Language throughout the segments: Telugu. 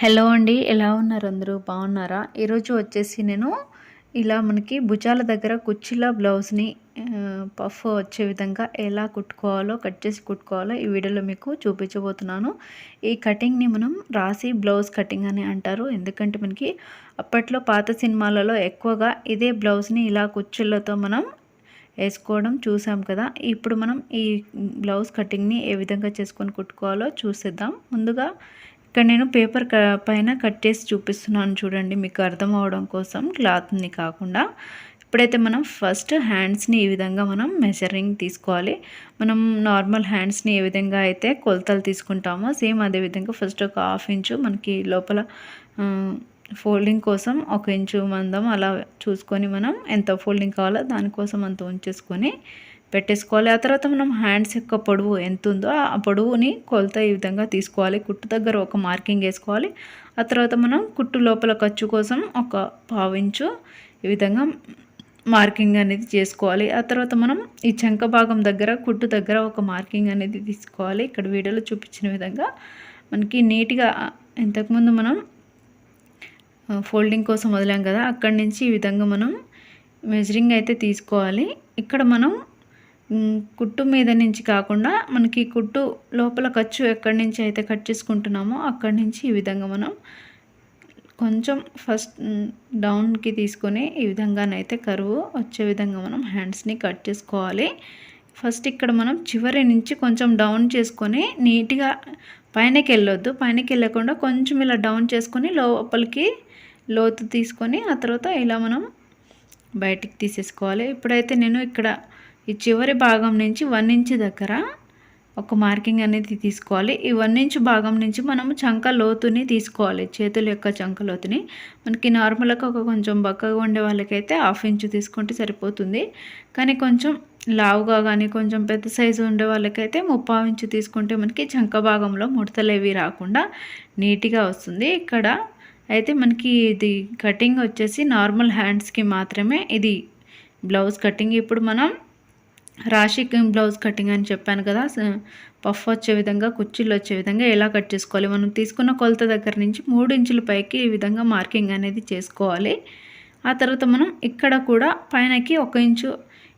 హలో అండి ఎలా ఉన్నారు అందరూ? బాగున్నారా? ఈరోజు వచ్చేసి నేను ఇలా మనకి భుజాల దగ్గర కుర్చీల బ్లౌజ్ని పఫ్ వచ్చే విధంగా ఎలా కుట్టుకోవాలో కట్ చేసి కుట్టుకోవాలో ఈ వీడియోలో మీకు చూపించబోతున్నాను. ఈ కటింగ్ని మనం రాసి బ్లౌజ్ కటింగ్ అని అంటారు. ఎందుకంటే మనకి అప్పట్లో పాత సినిమాలలో ఎక్కువగా ఇదే బ్లౌజ్ని ఇలా కుర్చీలతో మనం వేసుకోవడం చూసాం కదా. ఇప్పుడు మనం ఈ బ్లౌజ్ కటింగ్ని ఏ విధంగా చేసుకొని కుట్టుకోవాలో చూసేద్దాం. ముందుగా ఇక్కడ నేను పేపర్ పైన కట్ చేసి చూపిస్తున్నాను చూడండి మీకు అర్థం అవడం కోసం క్లాత్ని కాకుండా. ఇప్పుడైతే మనం ఫస్ట్ హ్యాండ్స్ని ఈ విధంగా మనం మెజరింగ్ తీసుకోవాలి. మనం నార్మల్ హ్యాండ్స్ని ఏ విధంగా అయితే కొలతలు తీసుకుంటామో సేమ్ అదే విధంగా ఫస్ట్ ఒక హాఫ్ ఇంచు మనకి లోపల ఫోల్డింగ్ కోసం ఒక ఇంచు మందం అలా చూసుకొని మనం ఎంత ఫోల్డింగ్ కావాలో దానికోసం అంత ఉంచేసుకొని పెట్టేసుకోవాలి. ఆ తర్వాత మనం హ్యాండ్స్ యొక్క పొడవు ఎంత ఉందో ఆ పొడవుని కొలత ఈ విధంగా తీసుకోవాలి. కుట్టు దగ్గర ఒక మార్కింగ్ వేసుకోవాలి. ఆ తర్వాత మనం కుట్టు లోపల ఖర్చు కోసం ఒక పావించు ఈ విధంగా మార్కింగ్ అనేది చేసుకోవాలి. ఆ తర్వాత మనం ఈ చంక భాగం దగ్గర కుట్టు దగ్గర ఒక మార్కింగ్ అనేది తీసుకోవాలి. ఇక్కడ వీడియోలో చూపించిన విధంగా మనకి నీట్గా ఇంతకుముందు మనం ఫోల్డింగ్ కోసం వదిలాం కదా అక్కడి నుంచి ఈ విధంగా మనం మెజరింగ్ అయితే తీసుకోవాలి. ఇక్కడ మనం కుట్టు మీద నుంచి కాకుండా మనకి కుట్టు లోపల ఖర్చు ఎక్కడి నుంచి అయితే కట్ చేసుకుంటున్నామో అక్కడి నుంచి ఈ విధంగా మనం కొంచెం ఫస్ట్ డౌన్కి తీసుకొని ఈ విధంగానైతే కరువు వచ్చే విధంగా మనం హ్యాండ్స్ని కట్ చేసుకోవాలి. ఫస్ట్ ఇక్కడ మనం చివరి నుంచి కొంచెం డౌన్ చేసుకొని నీట్గా పైనకి వెళ్ళొద్దు. పైనకి వెళ్ళకుండా కొంచెం ఇలా డౌన్ చేసుకొని లోపలికి లోతు తీసుకొని ఆ తర్వాత ఇలా మనం బయటికి తీసేసుకోవాలి. ఇప్పుడైతే నేను ఇక్కడ ఈ చివరి భాగం నుంచి వన్ ఇంచ్ దగ్గర ఒక మార్కింగ్ అనేది తీసుకోవాలి. ఈ వన్ ఇంచ్ భాగం నుంచి మనము చంక లోతుని తీసుకోవాలి. చేతుల యొక్క చంక లోతుని. మనకి నార్మల్గా ఒక కొంచెం బక్కగా ఉండే వాళ్ళకైతే హాఫ్ ఇంచ్ తీసుకుంటే సరిపోతుంది. కానీ కొంచెం లావుగా కానీ కొంచెం పెద్ద సైజు ఉండే వాళ్ళకైతే ముప్పా ఇంచు తీసుకుంటే మనకి చంక భాగంలో ముడతలేవి రాకుండా నీట్గా వస్తుంది. ఇక్కడ అయితే మనకి ఇది కటింగ్ వచ్చేసి నార్మల్ హ్యాండ్స్కి మాత్రమే ఇది బ్లౌజ్ కటింగ్ ఇప్పుడు మనం రాషికి బ్లౌజ్ కటింగ్ అని చెప్పాను కదా పఫ్ వచ్చే విధంగా కుర్చీలు వచ్చే విధంగా ఎలా కట్ చేసుకోవాలి? మనం తీసుకున్న కొలత దగ్గర నుంచి మూడు ఇంచుల పైకి ఈ విధంగా మార్కింగ్ అనేది చేసుకోవాలి. ఆ తర్వాత మనం ఇక్కడ కూడా పైనకి ఒక ఇంచు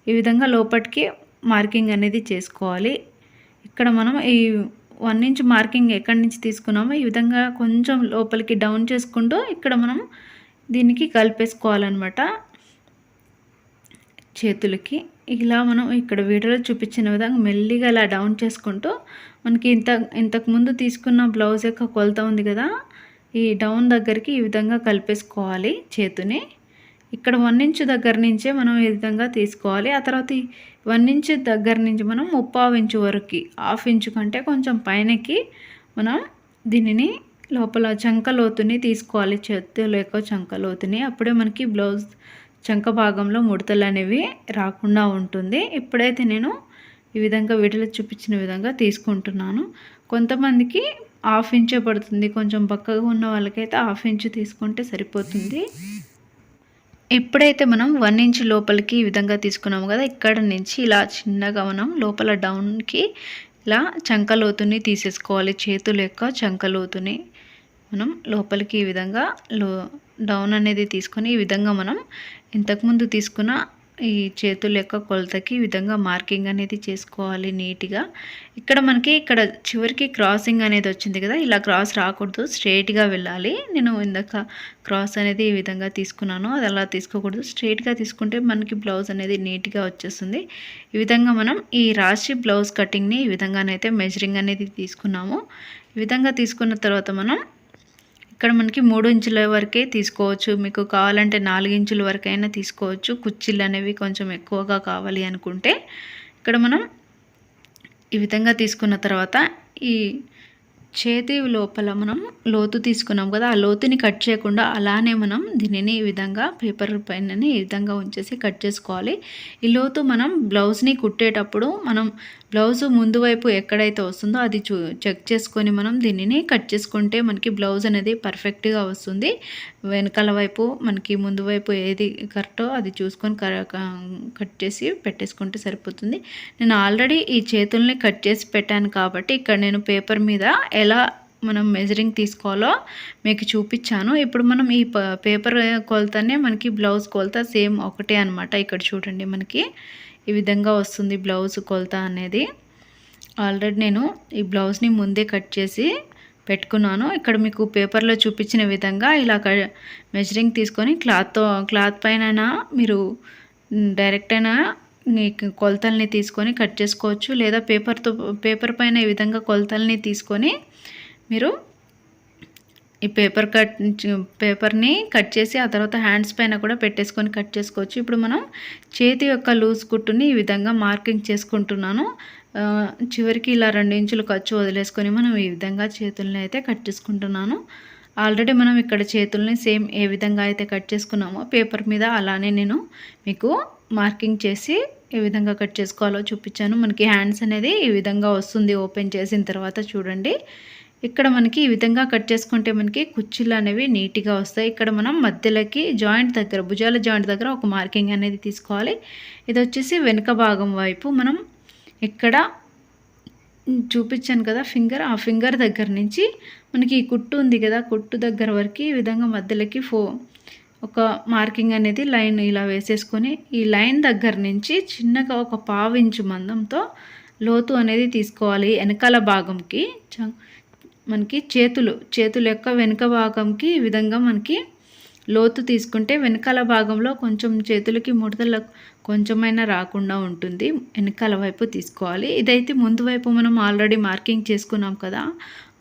ఈ విధంగా లోపలికి మార్కింగ్ అనేది చేసుకోవాలి. ఇక్కడ మనం ఈ వన్ ఇంచ్ మార్కింగ్ ఎక్కడి నుంచి తీసుకున్నామో ఈ విధంగా కొంచెం లోపలికి డౌన్ చేసుకుంటూ ఇక్కడ మనం దీనికి కలిపేసుకోవాలన్నమాట. చేతులకి ఇలా మనం ఇక్కడ వీడియోలో చూపించిన విధంగా మెల్లిగా ఇలా డౌన్ చేసుకుంటూ మనకి ఇంత ఇంతకుముందు తీసుకున్న బ్లౌజ్ యొక్క కొలత ఉంది కదా ఈ డౌన్ దగ్గరికి ఈ విధంగా కలిపేసుకోవాలి చేతుని. ఇక్కడ వన్ ఇంచ్ దగ్గర నుంచే మనం ఈ విధంగా తీసుకోవాలి. ఆ తర్వాత వన్ ఇంచ్ దగ్గర నుంచి మనం ముప్పావు ఇంచు వరకు హాఫ్ ఇంచు కంటే కొంచెం పైనకి మనం దీనిని లోపల చంకలోతుని తీసుకోవాలి చేతులు ఎక్కువ చంకలోతుని అప్పుడే మనకి బ్లౌజ్ చంక భాగంలో ముడతలు అనేవి రాకుండా ఉంటుంది. ఇప్పుడైతే నేను ఈ విధంగా వీటిలో చూపించిన విధంగా తీసుకుంటున్నాను. కొంతమందికి హాఫ్ ఇంచే పడుతుంది. కొంచెం బక్కగా ఉన్న వాళ్ళకైతే హాఫ్ ఇంచు తీసుకుంటే సరిపోతుంది. ఎప్పుడైతే మనం వన్ ఇంచ్ లోపలికి ఈ విధంగా తీసుకున్నాము కదా ఇక్కడ నుంచి ఇలా చిన్నగా మనం లోపల డౌన్కి ఇలా చంకలోతుని తీసేసుకోవాలి. చేతుల యొక్క చంకలోతుని మనం లోపలికి ఈ విధంగా లో డౌన్ అనేది తీసుకొని ఈ విధంగా మనం ఇంతకుముందు తీసుకున్న ఈ చేతుల యొక్క కొలతకి ఈ విధంగా మార్కింగ్ అనేది చేసుకోవాలి నీట్గా. ఇక్కడ మనకి ఇక్కడ చివరికి క్రాసింగ్ అనేది వచ్చింది కదా ఇలా క్రాస్ రాకూడదు స్ట్రైట్గా వెళ్ళాలి. నేను ఇందాక క్రాస్ అనేది ఈ విధంగా తీసుకున్నాను అది అలా తీసుకోకూడదు. స్ట్రైట్గా తీసుకుంటే మనకి బ్లౌజ్ అనేది నీట్గా వచ్చేస్తుంది. ఈ విధంగా మనం ఈ రాశి బ్లౌజ్ కటింగ్ని ఈ విధంగానైతే మెజరింగ్ అనేది తీసుకున్నాము. ఈ విధంగా తీసుకున్న తర్వాత మనం ఇక్కడ మనకి మూడు ఇంచుల వరకే తీసుకోవచ్చు. మీకు కావాలంటే నాలుగు ఇంచుల వరకైనా తీసుకోవచ్చు. కుర్చీలు అనేవి కొంచెం ఎక్కువగా కావాలి అనుకుంటే. ఇక్కడ మనం ఈ విధంగా తీసుకున్న తర్వాత ఈ చేతి లోపల మనం లోతు తీసుకున్నాం కదా ఆ లోతుని కట్ చేయకుండా అలానే మనం దీనిని ఈ విధంగా పేపర్ పైన ఈ విధంగా ఉంచేసి కట్ చేసుకోవాలి. ఈ లోతు మనం బ్లౌజ్ని కుట్టేటప్పుడు మనం బ్లౌజ్ ముందు వైపు ఎక్కడైతే వస్తుందో అది చూ చెక్ చేసుకొని మనం దీనిని కట్ చేసుకుంటే మనకి బ్లౌజ్ అనేది పర్ఫెక్ట్గా వస్తుంది. వెనకాల వైపు మనకి ముందు వైపు ఏది కరెక్టో అది చూసుకొని కట్ చేసి పెట్టేసుకుంటే సరిపోతుంది. నేను ఆల్రెడీ ఈ చేతుల్ని కట్ చేసి పెట్టాను కాబట్టి ఇక్కడ నేను పేపర్ మీద ఎలా మనం మెజరింగ్ తీసుకోవాలో మీకు చూపించాను ఇప్పుడు మనం ఈ పేపర్ కొలతనే మనకి బ్లౌజ్ కొలత సేమ్ ఒకటే అనమాట ఇక్కడ చూడండి మనకి ఈ విధంగా వస్తుంది బ్లౌజ్ కొలత అనేది. ఆల్రెడీ నేను ఈ బ్లౌజ్ని ముందే కట్ చేసి పెట్టుకున్నాను. ఇక్కడ మీకు పేపర్లో చూపించిన విధంగా ఇలా క- మెజరింగ్ తీసుకొని క్లాత్తో క్లాత్ పైన మీరు డైరెక్ట్ అయినా కొలతల్ని తీసుకొని కట్ చేసుకోవచ్చు. లేదా పేపర్తో పేపర్ పైన ఈ విధంగా కొలతల్ని తీసుకొని మీరు ఈ పేపర్ కట్ పేపర్ని కట్ చేసి ఆ తర్వాత హ్యాండ్స్ పైన కూడా పెట్టేసుకొని కట్ చేసుకోవచ్చు. ఇప్పుడు మనం చేతి యొక్క లూజ్ కుట్టుని ఈ విధంగా మార్కింగ్ చేసుకుంటున్నాను. చివరికి ఇలా రెండు ఇంచులు ఖర్చు వదిలేసుకొని మనం ఈ విధంగా చేతుల్ని అయితే కట్ చేసుకుంటున్నాను. ఆల్రెడీ మనం ఇక్కడ చేతుల్ని సేమ్ ఏ విధంగా అయితే కట్ చేసుకున్నామో పేపర్ మీద అలానే నేను మీకు మార్కింగ్ చేసి ఏ విధంగా కట్ చేసుకోవాలో చూపించాను. మనకి హ్యాండ్స్ అనేది ఈ విధంగా వస్తుంది ఓపెన్ చేసిన తర్వాత చూడండి. ఇక్కడ మనకి ఈ విధంగా కట్ చేసుకుంటే మనకి కుర్చీలు అనేవి నీట్గా వస్తాయి. ఇక్కడ మనం మధ్యలోకి జాయింట్ దగ్గర భుజాల జాయింట్ దగ్గర ఒక మార్కింగ్ అనేది తీసుకోవాలి. ఇది వచ్చేసి వెనుక భాగం వైపు మనం ఇక్కడ చూపించాను కదా ఫింగర్. ఆ ఫింగర్ దగ్గర నుంచి మనకి ఈ కుట్టు ఉంది కదా కుట్టు దగ్గర వరకు ఈ విధంగా మధ్యలోకి ఫో ఒక మార్కింగ్ అనేది లైన్ ఇలా వేసేసుకొని ఈ లైన్ దగ్గర నుంచి చిన్నగా ఒక పావు ఇంచు మందంతో లోతు అనేది తీసుకోవాలి వెనకాల భాగంకి. చ- మనకి చేతులు చేతుల యొక్క వెనుక భాగంకి ఈ విధంగా మనకి లోతు తీసుకుంటే వెనకాల భాగంలో కొంచెం చేతులకి ముడతలు కొంచెమైనా రాకుండా ఉంటుంది. వెనకాల వైపు తీసుకోవాలి. ఇదైతే ముందు వైపు మనం ఆల్రెడీ మార్కింగ్ చేసుకున్నాం కదా.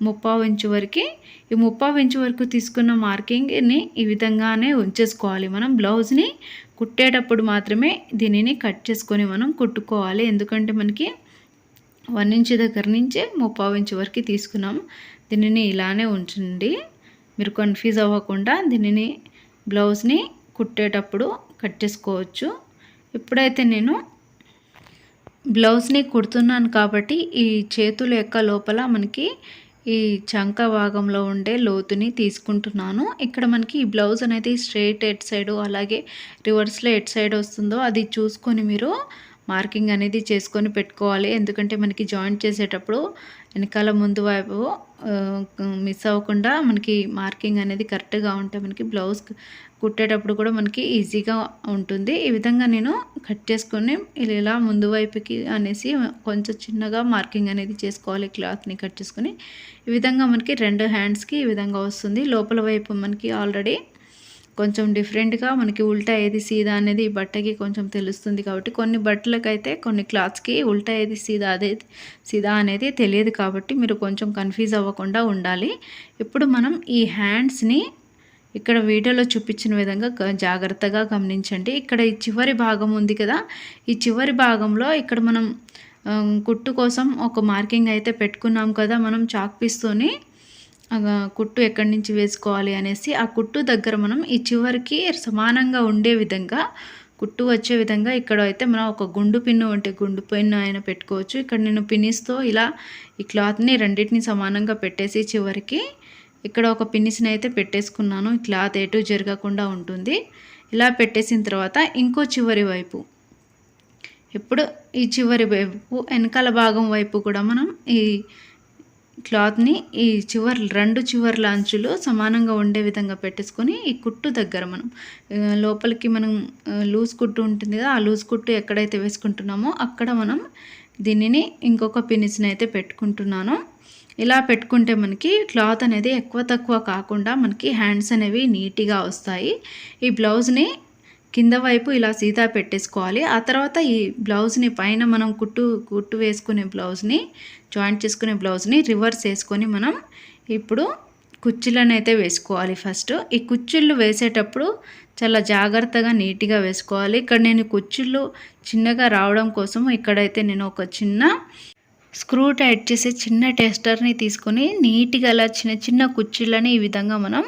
ముప్పావు ఇంచు వరకు. ఈ ముప్పావు ఇంచు వరకు తీసుకున్న మార్కింగ్ని ఈ విధంగానే ఉంచేసుకోవాలి మనం. బ్లౌజ్ని కుట్టేటప్పుడు మాత్రమే దీనిని కట్ చేసుకొని మనం కుట్టుకోవాలి. ఎందుకంటే మనకి వన్ ఇంచ్ దగ్గర నుంచే ముప్పావు ఇంచ్ వరకు తీసుకున్నాం దీనిని ఇలానే ఉంచండి. మీరు కన్ఫ్యూజ్ అవ్వకుండా దీనిని బ్లౌజ్ని కుట్టేటప్పుడు కట్ చేసుకోవచ్చు. ఇప్పుడైతే నేను బ్లౌజ్ని కుడుతున్నాను కాబట్టి ఈ చేతుల యొక్క లోపల మనకి ఈ చంక భాగంలో ఉండే లోతుని తీసుకుంటున్నాను. ఇక్కడ మనకి ఈ బ్లౌజ్ అనేది స్ట్రైట్ ఎట్ సైడ్ అలాగే రివర్స్లో ఎట్ సైడ్ వస్తుందో అది చూసుకొని మీరు మార్కింగ్ అనేది చేసుకొని పెట్టుకోవాలి. ఎందుకంటే మనకి జాయింట్ చేసేటప్పుడు వెనకాల ముందు వైపు మిస్ అవ్వకుండా మనకి మార్కింగ్ అనేది కరెక్ట్గా ఉంటే మనకి బ్లౌజ్ కుట్టేటప్పుడు కూడా మనకి ఈజీగా ఉంటుంది. ఈ విధంగా నేను కట్ చేసుకొని ఇలా ముందు వైపుకి అనేసి కొంచెం చిన్నగా మార్కింగ్ అనేది చేసుకోవాలి క్లాత్ని కట్ చేసుకొని. ఈ విధంగా మనకి రెండు హ్యాండ్స్కి ఈ విధంగా వస్తుంది. లోపల వైపు మనకి ఆల్రెడీ కొంచెం డిఫరెంట్గా మనకి ఉల్టా ఏది సీదా అనేది ఈ బట్టకి కొంచెం తెలుస్తుంది కాబట్టి కొన్ని బట్టలకైతే కొన్ని క్లాత్స్కి ఉల్టా ఏది సీదా అదే సీదా అనేది తెలియదు కాబట్టి మీరు కొంచెం కన్ఫ్యూజ్ అవ్వకుండా ఉండాలి. ఇప్పుడు మనం ఈ హ్యాండ్స్ని ఇక్కడ వీడియోలో చూపించిన విధంగా జాగ్రత్తగా గమనించండి. ఇక్కడ ఈ చివరి భాగం ఉంది కదా ఈ చివరి భాగంలో ఇక్కడ మనం కుట్టు కోసం ఒక మార్కింగ్ అయితే పెట్టుకున్నాం కదా మనం చాక్ పీస్తోని కుట్టు ఎక్కడి నుంచి వేసుకోవాలి అనేసి ఆ కుట్టు దగ్గర మనం ఈ చివరికి సమానంగా ఉండే విధంగా కుట్టు వచ్చే విధంగా ఇక్కడ అయితే మనం ఒక గుండు పిన్ను అంటే గుండు పిన్ను అయినా పెట్టుకోవచ్చు. ఇక్కడ నేను పిన్నిస్తో ఇలా ఈ క్లాత్ని రెండింటిని సమానంగా పెట్టేసి చివరికి ఇక్కడ ఒక పిన్నిస్ని అయితే పెట్టేసుకున్నాను. ఈ క్లాత్ ఎటు జరగకుండా ఉంటుంది. ఇలా పెట్టేసిన తర్వాత ఇంకో చివరి వైపు ఇప్పుడు ఈ చివరి వైపు వెనకాల భాగం వైపు కూడా మనం ఈ క్లాత్ని ఈ చివరి రెండు చివర్ల అంచులు సమానంగా ఉండే విధంగా పెట్టేసుకొని ఈ కుట్టు దగ్గర మనం లోపలికి మనం లూజ్ కుట్టు ఉంటుంది కదా ఆ లూజ్ కుట్టు ఎక్కడైతే వేసుకుంటున్నామో అక్కడ మనం దీనిని ఇంకొక పినిస్ని అయితే పెట్టుకుంటున్నాను. ఇలా పెట్టుకుంటే మనకి క్లాత్ అనేది ఎక్కువ తక్కువ కాకుండా మనకి హ్యాండ్స్ అనేవి నీట్గా వస్తాయి. ఈ బ్లౌజ్ని కింద వైపు ఇలా సీదా పెట్టేసుకోవాలి. ఆ తర్వాత ఈ బ్లౌజ్ని పైన మనం కుట్టు కుట్టు వేసుకునే బ్లౌజ్ని జాయింట్ చేసుకునే బ్లౌజ్ని రివర్స్ వేసుకొని మనం ఇప్పుడు కుచ్చులను అయితే వేసుకోవాలి ఫస్ట్. ఈ కుర్చీలు వేసేటప్పుడు చాలా జాగ్రత్తగా నీట్గా వేసుకోవాలి. ఇక్కడ నేను కుర్చీలు చిన్నగా రావడం కోసం ఇక్కడైతే నేను ఒక చిన్న స్క్రూ టైట్ చేసే చిన్న టెస్టర్ని తీసుకొని నీట్గా అలా చిన్న చిన్న కుర్చీలని ఈ విధంగా మనం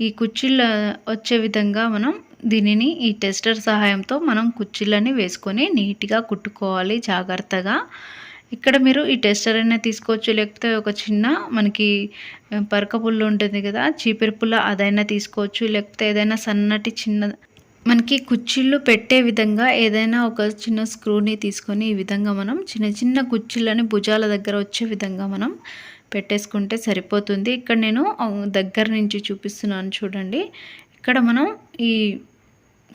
ఈ కుర్చీల వచ్చే విధంగా మనం దీనిని ఈ టెస్టర్ సహాయంతో మనం కుర్చీలని వేసుకొని నీట్గా కుట్టుకోవాలి జాగ్రత్తగా. ఇక్కడ మీరు ఈ టెస్టర్ అయినా తీసుకోవచ్చు లేకపోతే ఒక చిన్న మనకి పరక పుల్లు ఉంటుంది కదా చీపిరి పుల్ల అదైనా తీసుకోవచ్చు లేకపోతే ఏదైనా సన్నటి చిన్న మనకి కుర్చీలు పెట్టే విధంగా ఏదైనా ఒక చిన్న స్క్రూని తీసుకొని ఈ విధంగా మనం చిన్న చిన్న కుర్చీలని భుజాల దగ్గర వచ్చే విధంగా మనం పెట్టేసుకుంటే సరిపోతుంది. ఇక్కడ నేను దగ్గర నుంచి చూపిస్తున్నాను చూడండి. ఇక్కడ మనం ఈ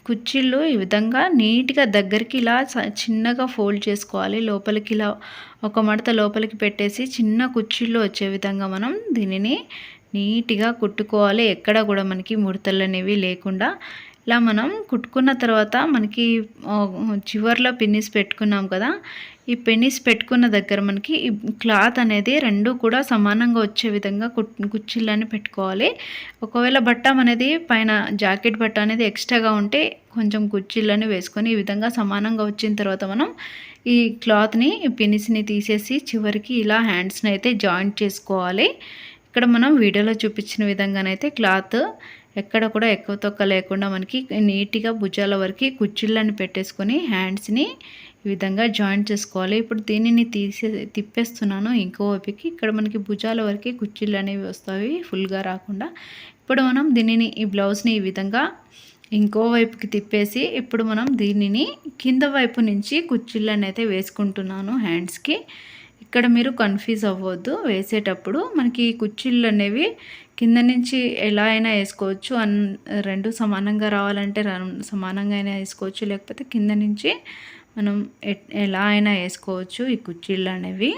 కుర్చీలు ఈ విధంగా నీట్గా దగ్గరికి ఇలా చిన్నగా ఫోల్డ్ చేసుకోవాలి. లోపలికి ఇలా ఒక మడత లోపలికి పెట్టేసి చిన్న కుర్చీలు వచ్చే విధంగా మనం దీనిని నీట్గా కుట్టుకోవాలి. ఎక్కడ కూడా మనకి ముడతలు అనేవి లేకుండా ఇలా మనం కుట్టుకున్న తర్వాత మనకి చివర్లో పిన్నిస్ పెట్టుకున్నాం కదా ఈ పెన్నిస్ పెట్టుకున్న దగ్గర మనకి ఈ క్లాత్ అనేది రెండు కూడా సమానంగా వచ్చే విధంగా కుచ్చిళ్ళని పెట్టుకోవాలి. ఒకవేళ బట్ట అనేది పైన జాకెట్ బట్ట అనేది ఎక్స్ట్రాగా ఉంటే కొంచెం కుర్చీలని వేసుకొని ఈ విధంగా సమానంగా వచ్చిన తర్వాత మనం ఈ క్లాత్ని పినిస్ని తీసేసి చివరికి ఇలా హ్యాండ్స్ని అయితే జాయింట్ చేసుకోవాలి. ఇక్కడ మనం వీడియోలో చూపించిన విధంగానైతే క్లాత్ ఎక్కడ కూడా ఎక్కువ తొక్క లేకుండా మనకి నీట్గా భుజాల వరకు కుచ్చిళ్ళని పెట్టేసుకొని హ్యాండ్స్ని ఈ విధంగా జాయింట్ చేసుకోవాలి. ఇప్పుడు దీనిని తీసే తిప్పేస్తున్నాను ఇంకో వైపుకి. ఇక్కడ మనకి భుజాల వరకు కుచ్చిళ్ళు అనేవి వస్తాయి ఫుల్గా రాకుండా. ఇప్పుడు మనం దీనిని ఈ బ్లౌజ్ని ఈ విధంగా ఇంకో వైపుకి తిప్పేసి ఇప్పుడు మనం దీనిని కింద వైపు నుంచి కుచ్చిళ్ళని అయితే వేసుకుంటున్నాను హ్యాండ్స్కి. ఇక్కడ మీరు కన్ఫ్యూజ్ అవ్వద్దు. వేసేటప్పుడు మనకి కుచ్చిళ్ళు అనేవి కింద నుంచి ఎలా అయినా వేసుకోవచ్చు. అన్ రెండు సమానంగా రావాలంటే సమానంగా అయినా వేసుకోవచ్చు. లేకపోతే కింద నుంచి మనం ఎలా అయినా వేసుకోవచ్చు ఈ కుర్చీలు అనేవి.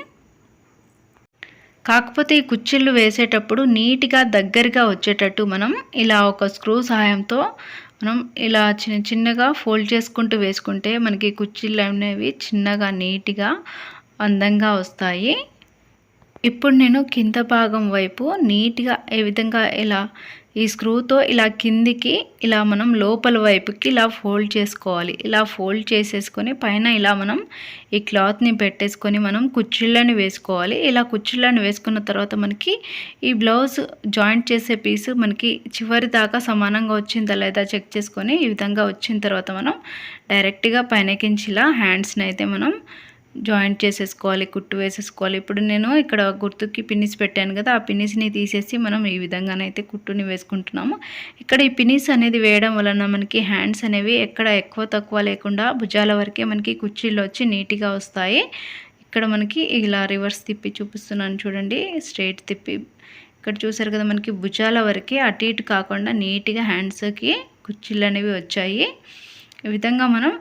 కాకపోతే ఈ కుర్చీలు వేసేటప్పుడు నీట్గా దగ్గరగా వచ్చేటట్టు మనం ఇలా ఒక స్క్రూ సహాయంతో మనం ఇలా చిన్న చిన్నగా ఫోల్డ్ చేసుకుంటూ వేసుకుంటే మనకి కుర్చీలు అనేవి చిన్నగా నీట్గా అందంగా వస్తాయి. ఇప్పుడు నేను కింద భాగం వైపు నీట్గా ఏ విధంగా ఇలా ఈ స్క్రూతో ఇలా కిందికి ఇలా మనం లోపల వైపుకి ఇలా ఫోల్డ్ చేసుకోవాలి. ఇలా ఫోల్డ్ చేసేసుకొని పైన ఇలా మనం ఈ క్లాత్ని పెట్టేసుకొని మనం కుచ్చిళ్ళని వేసుకోవాలి. ఇలా కుచ్చిళ్ళని వేసుకున్న తర్వాత మనకి ఈ బ్లౌజ్ జాయింట్ చేసే పీసు మనకి చివరి దాకా సమానంగా వచ్చిందా లేదా చెక్ చేసుకొని ఈ విధంగా వచ్చిన తర్వాత మనం డైరెక్ట్గా పైనకించి ఇలా హ్యాండ్స్ని అయితే మనం జాయింట్ చేసేసుకోవాలి కుట్టు వేసేసుకోవాలి. ఇప్పుడు నేను ఇక్కడ గుర్తుకి పిన్నిస్ పెట్టాను కదా ఆ పిన్నిస్ని తీసేసి మనం ఈ విధంగానైతే కుట్టుని వేసుకుంటున్నాము. ఇక్కడ ఈ పిన్నిస్ అనేది వేయడం వలన మనకి హ్యాండ్స్ అనేవి ఎక్కడ ఎక్కువ తక్కువ లేకుండా భుజాల వరకే మనకి కుర్చీలు వచ్చి నీట్గా వస్తాయి. ఇక్కడ మనకి ఇలా రివర్స్ తిప్పి చూపిస్తున్నాను చూడండి స్ట్రైట్ తిప్పి. ఇక్కడ చూసారు కదా మనకి భుజాల వరకే అటు ఇటు కాకుండా నీట్గా హ్యాండ్స్కి కుర్చీలు అనేవి వచ్చాయి. ఈ విధంగా మనం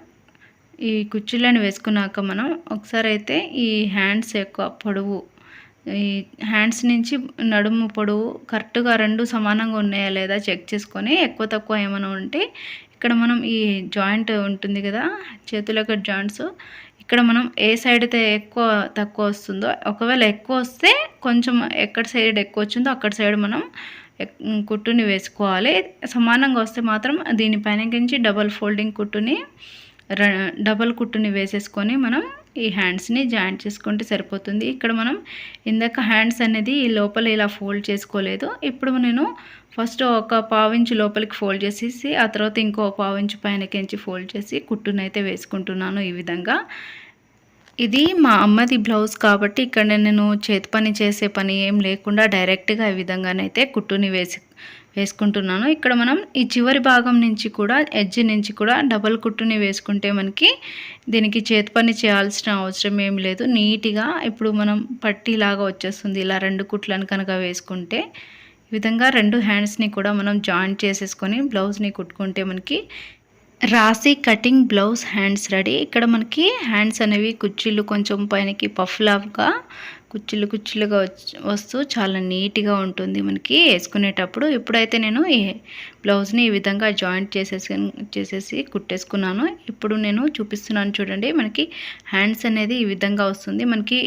ఈ కుర్చీలను వేసుకున్నాక మనం ఒకసారి అయితే ఈ హ్యాండ్స్ యొక్క పొడవు ఈ హ్యాండ్స్ నుంచి నడుము పొడవు కరెక్ట్గా రెండు సమానంగా ఉన్నాయా లేదా చెక్ చేసుకొని ఎక్కువ తక్కువ ఏమైనా ఉంటే ఇక్కడ మనం ఈ జాయింట్ ఉంటుంది కదా చేతుల జాయింట్స్ ఇక్కడ మనం ఏ సైడ్ అయితే ఎక్కువ తక్కువ వస్తుందో ఒకవేళ ఎక్కువ వస్తే కొంచెం ఎక్కడ సైడ్ ఎక్కువ వచ్చిందో అక్కడ సైడ్ మనం కుట్టుని వేసుకోవాలి. సమానంగా వస్తే మాత్రం దీనిపైన నుంచి డబల్ ఫోల్డింగ్ కుట్టుని డబల్ కుట్టుని వేసేసుకొని మనం ఈ హ్యాండ్స్ని జాయింట్ చేసుకుంటే సరిపోతుంది. ఇక్కడ మనం ఇందాక హ్యాండ్స్ అనేది ఈ లోపల ఇలా ఫోల్డ్ చేసుకోలేదు. ఇప్పుడు నేను ఫస్ట్ ఒక పావించి లోపలికి ఫోల్డ్ చేసేసి ఆ తర్వాత ఇంకో పావించి పైనకించి ఫోల్డ్ చేసి కుట్టునైతే వేసుకుంటున్నాను ఈ విధంగా. ఇది మా అమ్మది బ్లౌజ్ కాబట్టి ఇక్కడ నేను చేతి పని చేసే పని ఏం లేకుండా డైరెక్ట్గా ఈ విధంగానైతే కుట్టుని వేసి వేసుకుంటున్నాను. ఇక్కడ మనం ఈ చివరి భాగం నుంచి కూడా ఎడ్జ్ నుంచి కూడా డబల్ కుట్టుని వేసుకుంటే మనకి దీనికి చేతి పని చేయాల్సిన అవసరం ఏం లేదు. నీట్గా ఇప్పుడు మనం పట్టీలాగా వచ్చేస్తుంది. ఇలా రెండు కుట్లను కనుక వేసుకుంటే ఈ విధంగా రెండు హ్యాండ్స్ని కూడా మనం జాయింట్ చేసేసుకొని బ్లౌజ్ని కుట్టుకుంటే మనకి రాసి కటింగ్ బ్లౌజ్ హ్యాండ్స్ రెడీ. ఇక్కడ మనకి హ్యాండ్స్ అనేవి కుర్చీలు కొంచెం పైనకి పఫ్లాగా కుర్చీలు కుచ్చిళ్ళు కుచ్చిళ్ళుగా వస్తూ చాలా నీట్గా ఉంటుంది మనకి వేసుకునేటప్పుడు. ఇప్పుడైతే నేను ఈ బ్లౌజ్ని ఈ విధంగా జాయింట్ చేసేసి చేసేసి కుట్టేసుకున్నాను. ఇప్పుడు నేను చూపిస్తున్నాను చూడండి మనకి హ్యాండ్స్ అనేది ఈ విధంగా వస్తుంది. మనకి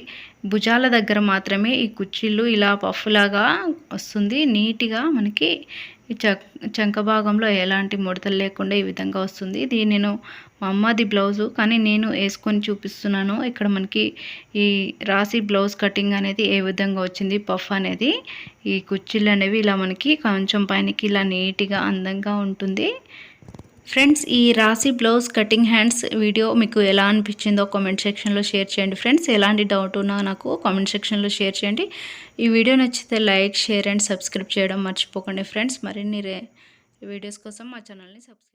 భుజాల దగ్గర మాత్రమే ఈ కుచ్చిళ్ళు ఇలా పఫ్లాగా వస్తుంది. నీట్గా మనకి ఈ చంక భాగంలో ఎలాంటి ముడతలు లేకుండా ఈ విధంగా వస్తుంది. ఇది నేను మా అమ్మది బ్లౌజు కానీ నేను వేసుకొని చూపిస్తున్నాను. ఇక్కడ మనకి ఈ రాసి బ్లౌజ్ కటింగ్ అనేది ఏ విధంగా వచ్చింది పఫ్ అనేది. ఈ కుర్చీలు అనేవి ఇలా మనకి కొంచెం పైనకి ఇలా నీట్గా అందంగా ఉంటుంది. ఫ్రెండ్స్ ఈ రాసి బ్లౌజ్ కటింగ్ హ్యాండ్స్ వీడియో మీకు ఎలా అనిపించిందో కామెంట్ సెక్షన్లో షేర్ చేయండి. ఫ్రెండ్స్ ఎలాంటి డౌట్ ఉన్నా నాకు కామెంట్ సెక్షన్లో షేర్ చేయండి. ఈ వీడియో నచ్చితే లైక్ షేర్ అండ్ సబ్స్క్రైబ్ చేయడం మర్చిపోకండి. ఫ్రెండ్స్ మరిన్ని వీడియోస్ కోసం మా ఛానల్ని సబ్స్క్రైబ్